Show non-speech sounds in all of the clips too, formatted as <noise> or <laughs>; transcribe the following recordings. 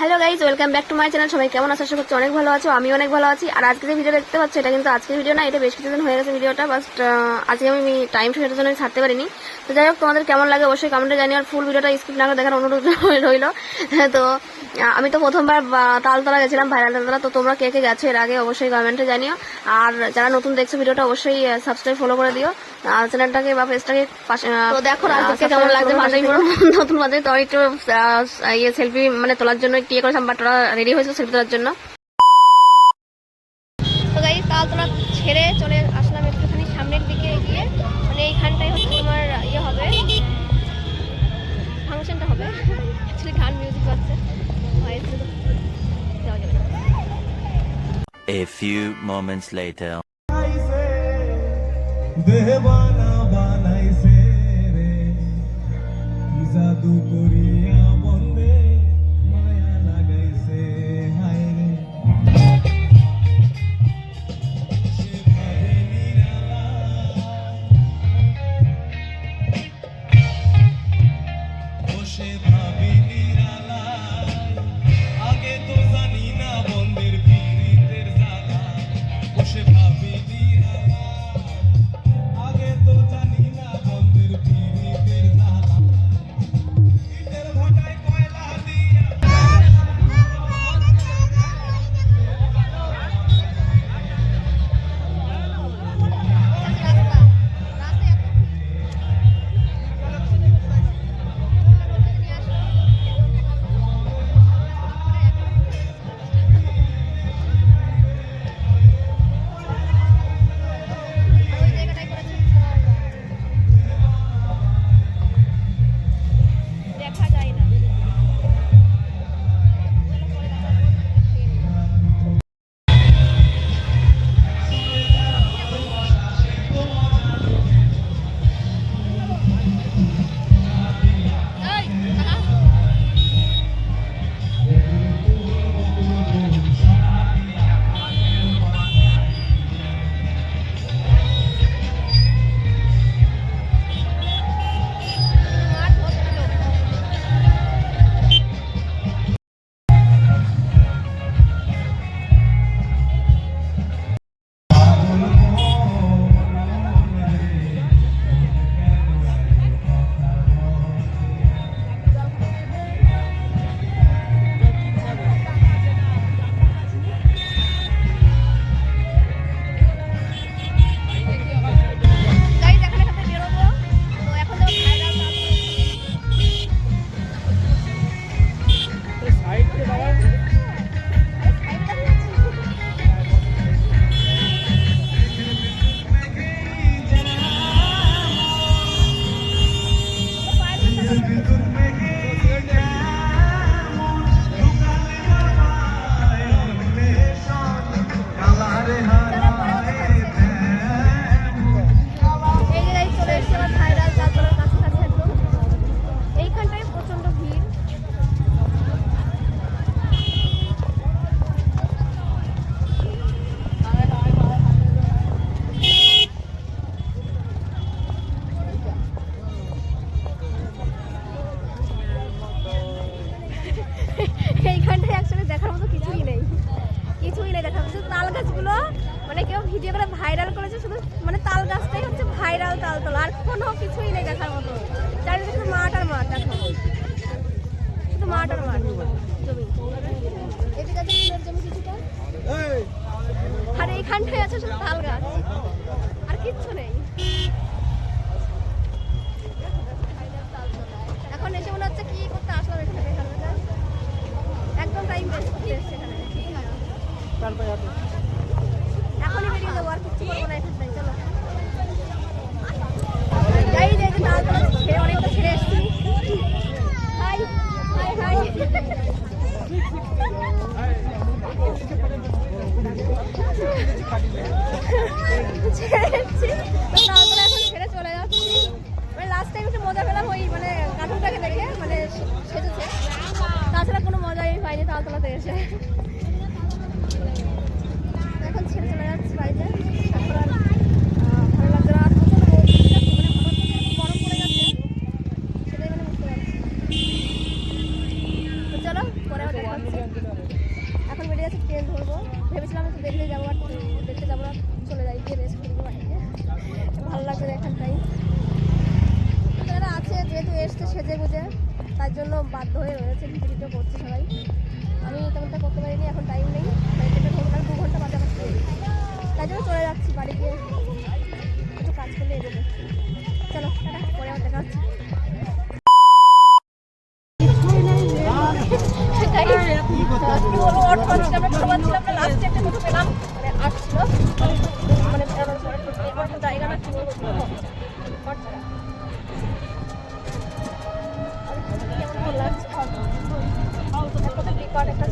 Hello guys welcome back to my channel. সবাই কেমন আছে? আশা করছি অনেক ভালো আছো আমি অনেক ভালো আছি। আর আজকে যে ভিডিও দেখতে পাচ্ছ এটা কিন্তু আজকের ভিডিও না এটা বেশ কিছুদিন হয়ে গেছে ভিডিওটা বাট আজকে আমি টাইম সেটার জন্য ছাড়তে পারিনি। তো যাই হোক তোমাদের কেমন লাগে অবশ্যই কমেন্টে জানি আর ফুল ভিডিওটা স্কিপ না করে দেখার অনুরোধ <laughs> রইল। তো আমি তো প্রথমবার তালতলা গেছিলাম ভাইরাল তালতলা তো তোমরা কে কে গেছো এর আগে অবশ্যই কমেন্টে জানিও। আর যারা নতুন দেখছ ভিডিওটা অবশ্যই সাবস্ক্রাইব ফলো করে দিও। আর চ্যানেলটাকে বা পেজটাকে পাশে তো দেখো রাজদীপকে কেমন লাগছে নতুন পাঞ্জাবি তো একটু ইয়ে সেলফি মানে তোলার জন্য একটু ইয়ে করেছিলাম বাট রেডি হয়েছে সেলফি তোলার জন্য। তো গাই তালতলা ছেড়ে চলে আসলাম একটুখানি সামনের দিকে গিয়ে মানে এইখানটাই হচ্ছে তোমার ইয়ে হবে। ফাংশনটা হবে। অ্যাকচুয়ালি গান মিউজিক বাজছে না। A few moments later. বসে ভাবি এখনই বেরিয়ে যাব আর না ছেড়ে অনেকটা ছেড়ে এসছি হাই হাই হাই ছেড়ে এসছি তো তাল তোলা এখন ছেড়ে চলে। যাচ্ছি মানে লাস্ট টাইম একটু মজা মজাই পাইনি তোলাতে এসে। এখন ছেড়ে চলে যাচ্ছি বাড়িতে। ভালো লাগছে না। গরম পড়ে যাচ্ছে। সেটাই মানে চলো, পরে এখন বেরিয়ে ট্রেন ধরবো। ভেবেছিলাম একটু দেখতে যাব, আর দেখতে যাব না। চলে যাই, গিয়ে রেস্ট করব বাড়িতে। ভালো লাগছে এখানটাই আছে, যেহেতু এসছে সেজে গুজে তার জন্য বাধ্য হয়ে রয়েছে, ভিডিও করছে সবাই। আমি তেমনটা করতে পারিনি এখন টাইম নেই। দু ঘণ্টা বাজে আমার তাই জন্য চলে যাচ্ছি বাড়ি গিয়ে। একটু কাজ করলে এগোবো। চলো পরে আবার দেখা হচ্ছে। কি বলব একটা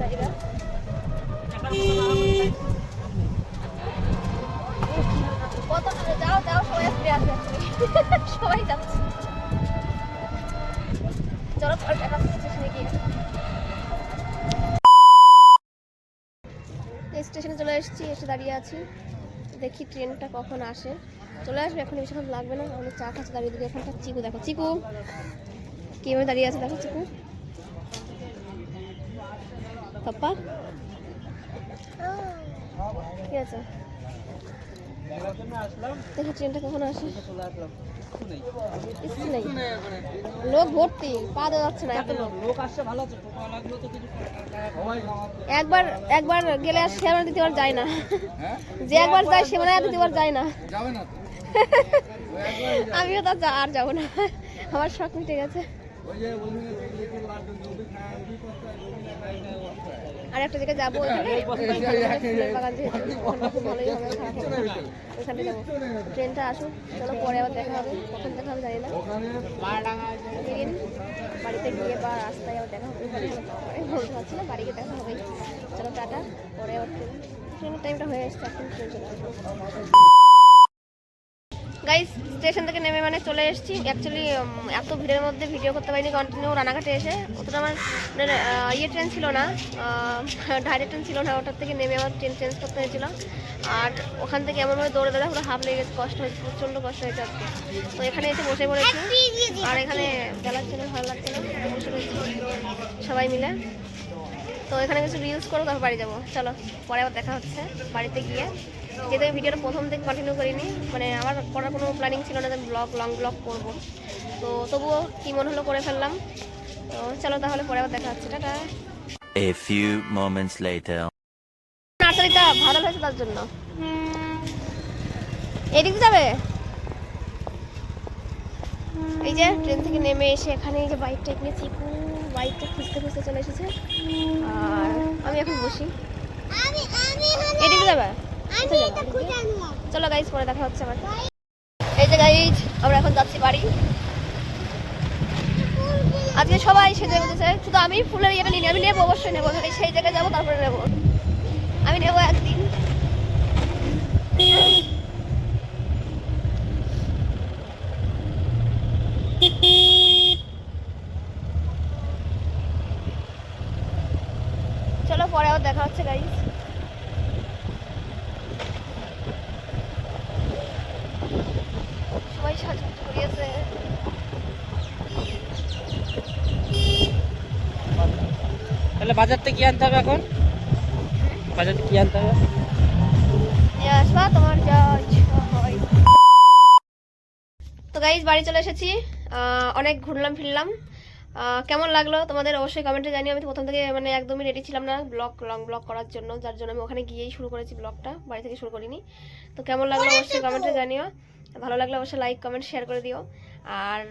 কত যাও যাও, সবাই আসবে <laughs> সবাই স্টেশনে গিয়ে। স্টেশনে চলে এসেছি, এসে দাঁড়িয়ে আছি। দেখি ট্রেনটা কখন আসে। চলে আসবে এখন বেশিক্ষণ লাগবে না। আমি চা খাচ্ছি, দাঁড়িয়ে দিকে এখানটা চিকু, দেখো, চিকু। কীভাবে দাঁড়িয়ে আছে, দেখো, চিকু। পাপ্পা কি আছে? দেখি ট্রেনটা কখন আসে? নেই। লোক ভর্তি পা দেওয়া যাচ্ছে না এত লোক। আসছে ভালো আছে একবার একবার গেলে আর সে আমার দ্বিতীয়বার যায় না। যে একবার যায় সে মানে আর দ্বিতীয়বার যায় না। আমিও তো আর যাব না। আমার শখ মিটে গেছে। আর একটা জায়গায় যাব। ওখানে যাব। ট্রেনটা আসুক চলো পরে আবার দেখা হবে। কখন দেখা হবে জানি না। বাড়িতে গিয়ে বা রাস্তায় আবার দেখা হবে বলতে পারছি না বাড়ি গিয়ে দেখা হবে চলো টাটা পরে আবার ট্রেন ট্রেনের টাইমটা হয়ে এসছে এখন ট্রেন চলে আসবে। গাইস স্টেশন থেকে নেমে মানে চলে এসেছি। অ্যাকচুয়ালি এত ভিড়ের মধ্যে ভিডিও করতে পারিনি কন্টিনিউ রানাঘাটে এসে। অতটা আমার মানে ইয়ে ট্রেন ছিল না। ডাইরেক্ট ট্রেন <laughs> ছিল না, ওটার থেকে নেমে আমার ট্রেন চেঞ্জ করতে হয়েছিল। আর ওখান থেকে এমনভাবে দৌড়ে দৌড়ে পুরো হাফ লেগে গেছে, কষ্ট হয়েছে, প্রচণ্ড কষ্ট হয়েছে আজকে। তো এখানে এসে বসে পড়েছি। আর এখানে বেলার জন্য ভালো লাগছে না, বসে সবাই মিলে। তো এখানে কিছু রিলস করো তারপর বাড়ি যাব। চলো পরে আবার দেখা হচ্ছে বাড়িতে গিয়ে। যেহেতু আমি ভিডিওটা প্রথম থেকে কন্টিনিউ করিনি মানে আমার করার কোনো প্ল্যানিং ছিল না যে ব্লগ লং ব্লগ করব। তো তবুও কী মনে হলো করে ফেললাম। তো চলো তাহলে পরে আবার দেখা হচ্ছে। Tata. A few moments later. নার্সারিটা ভালো হয়েছে তার জন্য। এদিকে যাবে? এই যে ট্রেন থেকে নেমে এসে এখানে এই যে বাইকটা এখানে চিকু বাইকটা খুঁজতে খুঁজতে চলে এসেছে। আর আমি এখন বসি। এদিকে যাবে? চলো গাইজ পরে দেখা হচ্ছে আবার এই যে গাইজ আমরা এখন যাচ্ছি বাড়ি। আজকে সবাই সেজে গুজেছে। শুধু আমি ফুলের ইয়েটা নিই আমি নেব অবশ্যই নেব। আমি সেই জায়গায় যাব তারপরে নেব। আমি নেব একদিন চলো পরে আবার দেখা হচ্ছে গাইজ সবাই করিয়েছে। তাহলে বাজার থেকে কি আনতে হবে এখন? বাজার থেকে কি আনতে হবে? আসবা তোমার যা হয়। তো গাইজ বাড়ি চলে এসেছি। আহ, অনেক ঘুরলাম ফিরলাম। কেমন লাগল? তোমাদের অবশ্যই কমেন্টে জানিও। আমি তো প্রথম থেকে মানে একদমই রেডি ছিলাম না ব্লগ লং ব্লগ করার জন্য। যার জন্য আমি ওখানে গিয়েই শুরু করেছি ব্লগটা বাড়ি থেকে শুরু করিনি। তো কেমন লাগল অবশ্যই কমেন্টে জানিও। ভালো লাগলে অবশ্যই লাইক কমেন্ট শেয়ার করে দিও। আর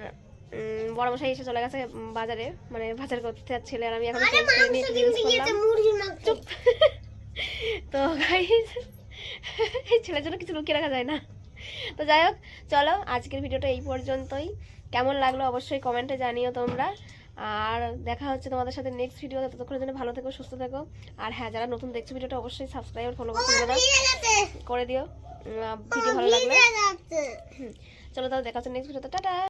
বড় মশাই এসে চলে গেছে বাজারে। মানে বাজার করতে আর ছেলে আর আমি এখন চেঞ্জ করে নিয়ে একটু করলাম। চুপ। <laughs> তো <laughs> এই ছেলের জন্য কিছু লুকিয়ে রাখা যায় না। তো যাই হোক চলো আজকের ভিডিওটা এই পর্যন্তই। কেমন লাগল অবশ্যই কমেন্টে জানিও তোমরা। আর দেখা হচ্ছে তোমাদের সাথে নেক্সট ভিডিও ততক্ষণের জন্য ভালো থেকো সুস্থ থেকো। আর হ্যাঁ যারা নতুন দেখছ ভিডিওটা অবশ্যই সাবস্ক্রাইব আর ফলো করে দিও। ভিডিও ভালো লাগলে। চলো তাহলে দেখা হচ্ছে নেক্সট ভিডিওতে। টাটা!